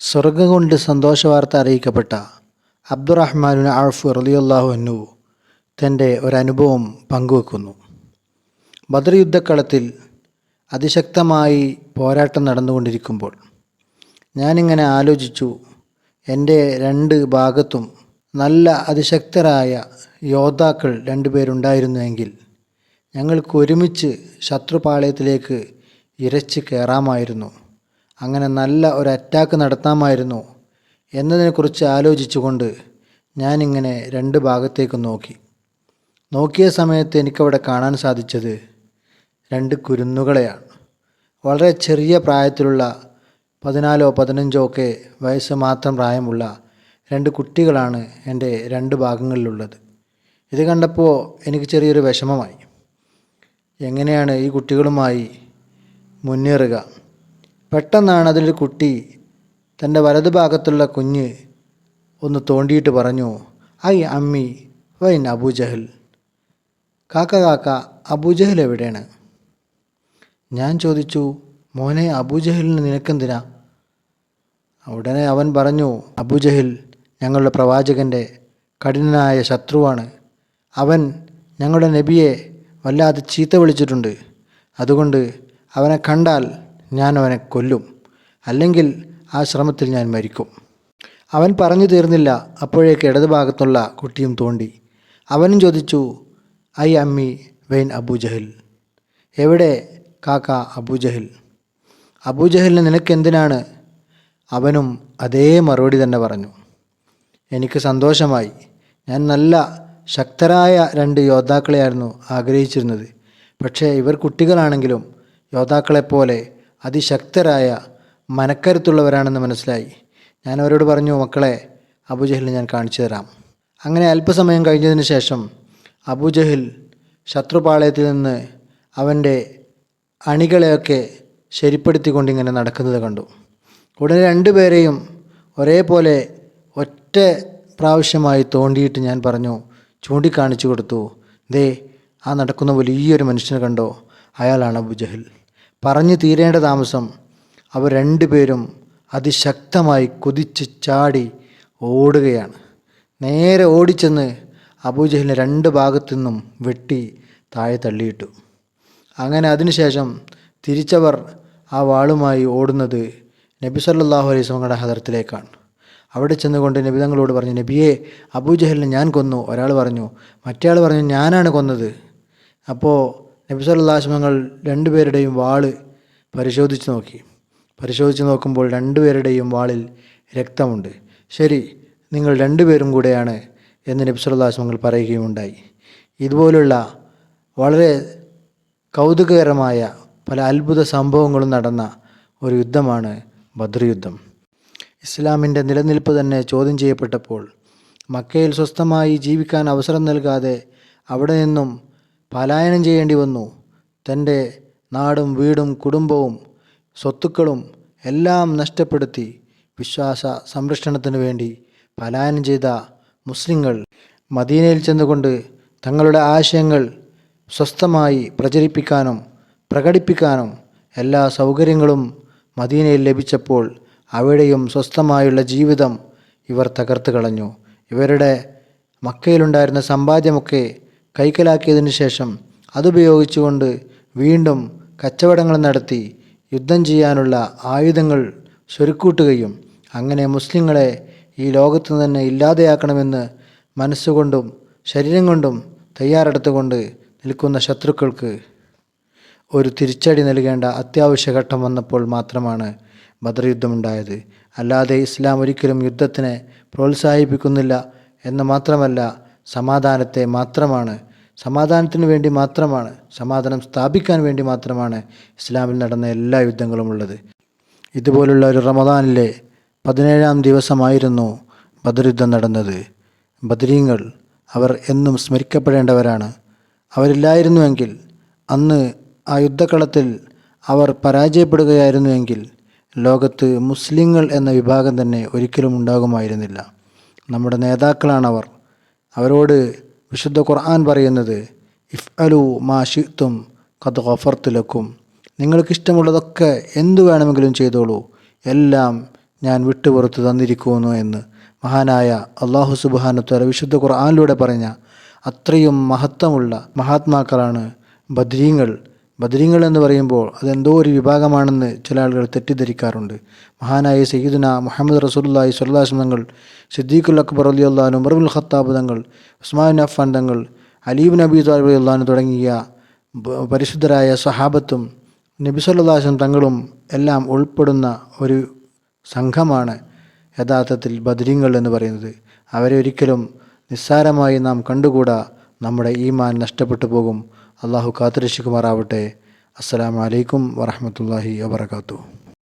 സ്വർഗം കൊണ്ട് സന്തോഷവാർത്ത അറിയിക്കപ്പെട്ട അബ്ദുറഹ്മാനുൻ ആഫ് റലിയുല്ലാഹു അന്നു തന്റെ ഒരനുഭവം പങ്കുവെക്കുന്നു. ബദർ യുദ്ധക്കളത്തിൽ അതിശക്തമായി പോരാട്ടം നടന്നുകൊണ്ടിരിക്കുമ്പോൾ ഞാനിങ്ങനെ ആലോചിച്ചു എന്റെ രണ്ട് ഭാഗത്തും നല്ല അതിശക്തരായ യോദ്ധാക്കൾ രണ്ടുപേരുണ്ടായിരുന്നുവെങ്കിൽ ഞങ്ങൾക്ക് ഒരുമിച്ച് ശത്രുപാളയത്തിലേക്ക് ഇരച്ച് കയറാമായിരുന്നു. അങ്ങനെ നല്ല ഒരു അറ്റാക്ക് നടത്താമായിരുന്നു എന്നതിനെക്കുറിച്ച് ആലോചിച്ചുകൊണ്ട് ഞാനിങ്ങനെ രണ്ട് ഭാഗത്തേക്ക് നോക്കി. നോക്കിയ സമയത്ത് എനിക്കവിടെ കാണാൻ സാധിച്ചത് രണ്ട് കുരുന്നുകളെയാണ്. വളരെ ചെറിയ പ്രായത്തിലുള്ള പതിനാലോ പതിനഞ്ചോ ഒക്കെ വയസ്സ് മാത്രം പ്രായമുള്ള രണ്ട് കുട്ടികളാണ് എന്റെ രണ്ട് ഭാഗങ്ങളിലുള്ളത്. ഇത് കണ്ടപ്പോൾ എനിക്ക് ചെറിയൊരു വിഷമമായി. എങ്ങനെയാണ് ഈ കുട്ടികളുമായി മുന്നേറുക? പെട്ടെന്നാണ് അതിലൊരു കുട്ടി തന്റെ വലതുഭാഗത്തുള്ള കുഞ്ഞ് ഒന്ന് തോണ്ടിയിട്ട് പറഞ്ഞു ഐ അമ്മി വൈൻ അബൂജഹൽ കാക്ക കാക്ക അബൂജഹൽ എവിടെയാണ്? ഞാൻ ചോദിച്ചു മോനെ അബൂജഹലിന് നിനക്കെന്തിനാ? ഉടനെ അവൻ പറഞ്ഞു അബൂജഹിൽ ഞങ്ങളുടെ പ്രവാചകന്റെ കഠിനനായ ശത്രുവാണ്. അവൻ ഞങ്ങളുടെ നബിയെ വല്ലാതെ ചീത്ത വിളിച്ചിട്ടുണ്ട്. അതുകൊണ്ട് അവനെ കണ്ടാൽ ഞാൻ അവനെ കൊല്ലും. അല്ലെങ്കിൽ ആ ശ്രമത്തിൽ ഞാൻ മരിക്കും. അവൻ പറഞ്ഞു തീർന്നില്ല. അപ്പോഴേക്ക് ഇടതുഭാഗത്തുള്ള കുട്ടിയും തോണ്ടി. അവനും ചോദിച്ചു ഐ അമ്മി വെയിൻ അബൂജഹിൽ എവിടെ കാക്ക അബൂജഹിൽ അബൂജഹലിന് നിനക്കെന്തിനാണ് അവനും അതേ മറുപടി തന്നെ പറഞ്ഞു. എനിക്ക് സന്തോഷമായി. ഞാൻ നല്ല ശക്തരായ രണ്ട് യോദ്ധാക്കളെയായിരുന്നു ആഗ്രഹിച്ചിരുന്നത്. പക്ഷേ ഇവർ കുട്ടികളാണെങ്കിലും യോദ്ധാക്കളെപ്പോലെ അതിശക്തരായ മനക്കരുത്തുള്ളവരാണെന്ന് മനസ്സിലായി. ഞാൻ അവരോട് പറഞ്ഞു മക്കളെ അബുജഹലിനെ ഞാൻ കാണിച്ചു തരാം. അങ്ങനെ അല്പസമയം കഴിഞ്ഞതിന് ശേഷം അബുജഹിൽ ശത്രുപാളയത്തിൽ നിന്ന് അവന്റെ അണികളെയൊക്കെ ശരിപ്പെടുത്തിക്കൊണ്ടിങ്ങനെ നടക്കുന്നത് കണ്ടു. ഉടനെ രണ്ടുപേരെയും ഒരേപോലെ ഒറ്റ പ്രാവശ്യമായി തോണ്ടിയിട്ട് ഞാൻ പറഞ്ഞു ചൂണ്ടിക്കാണിച്ചു കൊടുത്തു. ദേ ആ നടക്കുന്ന വലിയൊരു മനുഷ്യനെ കണ്ടോ? അയാളാണ് അബുജഹൽ. പറഞ്ഞു തീരേണ്ട താമസം അവർ രണ്ടുപേരും അതിശക്തമായി കുതിച്ച് ചാടി ഓടുകയാണ്. നേരെ ഓടിച്ചെന്ന് അബൂജഹലിനെ രണ്ട് ഭാഗത്തു നിന്നും വെട്ടി താഴെ തള്ളിയിട്ടു. അങ്ങനെ അതിനുശേഷം തിരിച്ചവർ ആ വാളുമായി ഓടുന്നത് നബി സല്ലല്ലാഹു അലൈഹി സ്വങ്ങളുടെ ഹദർത്തിലേക്കാണ്. അവിടെ ചെന്നുകൊണ്ട് നബി തങ്ങളോട് പറഞ്ഞു നബിയെ അബൂജഹലിനെ ഞാൻ കൊന്നു. ഒരാൾ പറഞ്ഞു മറ്റേ പറഞ്ഞു ഞാനാണ് കൊന്നത്. അപ്പോൾ നബി സല്ലല്ലാഹു രണ്ടുപേരുടെയും വാൾ പരിശോധിച്ച് നോക്കി. പരിശോധിച്ച് നോക്കുമ്പോൾ രണ്ടുപേരുടെയും വാളിൽ രക്തമുണ്ട്. ശരി നിങ്ങൾ രണ്ടുപേരും കൂടെയാണ് എന്ന് നബി സല്ലല്ലാഹു അലൈഹി പറയുകയുണ്ടായി ഇതുപോലുള്ള വളരെ കൗതുകകരമായ പല അത്ഭുത സംഭവങ്ങളും നടന്ന ഒരു യുദ്ധമാണ് ബദ്ർ യുദ്ധം. ഇസ്ലാമിന്റെ നിലനിൽപ്പ് തന്നെ ചോദ്യം ചെയ്യപ്പെട്ടപ്പോൾ മക്കയിൽ സ്വസ്ഥമായി ജീവിക്കാൻ അവസരം നൽകാതെ അവിടെ നിന്നും പലായനം ചെയ്യേണ്ടി വന്നു. തന്റെ നാടും വീടും കുടുംബവും സ്വത്തുക്കളും എല്ലാം നഷ്ടപ്പെടുത്തി. വിശ്വാസ സംരക്ഷണത്തിന് വേണ്ടി പലായനം ചെയ്ത മുസ്ലിങ്ങൾ മദീനയിൽ ചെന്നുകൊണ്ട് തങ്ങളുടെ ആശയങ്ങൾ സ്വസ്ഥമായി പ്രചരിപ്പിക്കാനും പ്രകടിപ്പിക്കാനും എല്ലാ സൗകര്യങ്ങളും മദീനയിൽ ലഭിച്ചപ്പോൾ അവിടെയും സ്വസ്ഥമായുള്ള ജീവിതം ഇവർ തകർത്ത് കളഞ്ഞു. ഇവരുടെ മക്കയിലുണ്ടായിരുന്ന സമ്പാദ്യമൊക്കെ കൈക്കലാക്കിയതിനു ശേഷം അതുപയോഗിച്ചുകൊണ്ട് വീണ്ടും കച്ചവടങ്ങൾ നടത്തി യുദ്ധം ചെയ്യാനുള്ള ആയുധങ്ങൾ സ്വരുക്കൂട്ടുകയും അങ്ങനെ മുസ്ലിങ്ങളെ ഈ ലോകത്ത് തന്നെ ഇല്ലാതെയാക്കണമെന്ന് മനസ്സുകൊണ്ടും ശരീരം കൊണ്ടും തയ്യാറെടുത്തുകൊണ്ട് നിൽക്കുന്ന ശത്രുക്കൾക്ക് ഒരു തിരിച്ചടി നൽകേണ്ട അത്യാവശ്യ ഘട്ടം വന്നപ്പോൾ മാത്രമാണ് ബദർ യുദ്ധമുണ്ടായത്. അല്ലാതെ ഇസ്ലാം ഒരിക്കലും യുദ്ധത്തിനെ പ്രോത്സാഹിപ്പിക്കുന്നില്ല എന്ന് മാത്രമല്ല സമാധാനത്തെ മാത്രമാണ് സമാധാനത്തിന് വേണ്ടി മാത്രമാണ് സമാധാനം സ്ഥാപിക്കാൻ വേണ്ടി മാത്രമാണ് ഇസ്ലാമിൽ നടന്ന എല്ലാ യുദ്ധങ്ങളും ഉള്ളത്. ഇതുപോലുള്ള ഒരു റമദാനിലെ പതിനേഴാം ദിവസമായിരുന്നു ബദർ യുദ്ധം നടന്നത്. ബദരീങ്ങൾ അവർ എന്നും സ്മരിക്കപ്പെടേണ്ടവരാണ്. അവരില്ലായിരുന്നുവെങ്കിൽ അന്ന് ആ യുദ്ധക്കളത്തിൽ അവർ പരാജയപ്പെടുകയായിരുന്നുവെങ്കിൽ ലോകത്ത് മുസ്ലിങ്ങൾ എന്ന വിഭാഗം തന്നെ ഒരിക്കലും ഉണ്ടാകുമായിരുന്നില്ല. നമ്മുടെ നേതാക്കളാണവർ അവരോട് വിശുദ്ധ ഖുർആൻ പറയുന്നത് ഇഫ് അലു മാഷിത്തും കത് ഗഫർത്തുലക്കും നിങ്ങൾക്കിഷ്ടമുള്ളതൊക്കെ എന്തു വേണമെങ്കിലും ചെയ്തോളൂ. എല്ലാം ഞാൻ വിട്ടുപുറത്ത് തന്നിരിക്കുന്നു എന്ന് മഹാനായ അള്ളാഹു സുബാനത്തോല വിശുദ്ധ ഖുർആാനിലൂടെ പറഞ്ഞ അത്രയും മഹത്വമുള്ള മഹാത്മാക്കളാണ് ബദ്രീങ്ങൾ. ബദ്രീങ്ങൾ എന്ന് പറയുമ്പോൾ അതെന്തോ ഒരു വിഭാഗമാണെന്ന് ചില ആളുകൾ തെറ്റിദ്ധരിക്കാറുണ്ട്. മഹാനായ സയ്യിദുന മുഹമ്മദ് റസൂലുള്ളാഹി സ്വല്ലാസ് തങ്ങൾ സിദ്ദീഖുൽ അക്ബർ അലി അള്ളഹാൻ ഉമർബുൽ ഖത്താബ് തങ്ങൾ ഉസ്മാൻ അഫ്ഫാൻ തങ്ങൾ അലീബ് നബി താലിബ് അള്ളഹാനു തുടങ്ങിയ പരിശുദ്ധരായ സഹാബത്തും നബി സല്ലാസ്ലം തങ്ങളും എല്ലാം ഉൾപ്പെടുന്ന ഒരു സംഘമാണ് യഥാർത്ഥത്തിൽ ബദ്രീങ്ങൾ എന്ന് പറയുന്നത്. അവരെ ഒരിക്കലും നിസ്സാരമായി നാം കണ്ടുകൂടാ നമ്മുടെ ഈമാൻ നഷ്ടപ്പെട്ടു പോകും. അള്ളാഹു കാത്തുരക്ഷിക്കുമാറാവട്ടെ. അസ്സലാമു അലൈക്കും വറഹമത്തല്ലാഹി വബർക്കാത്തു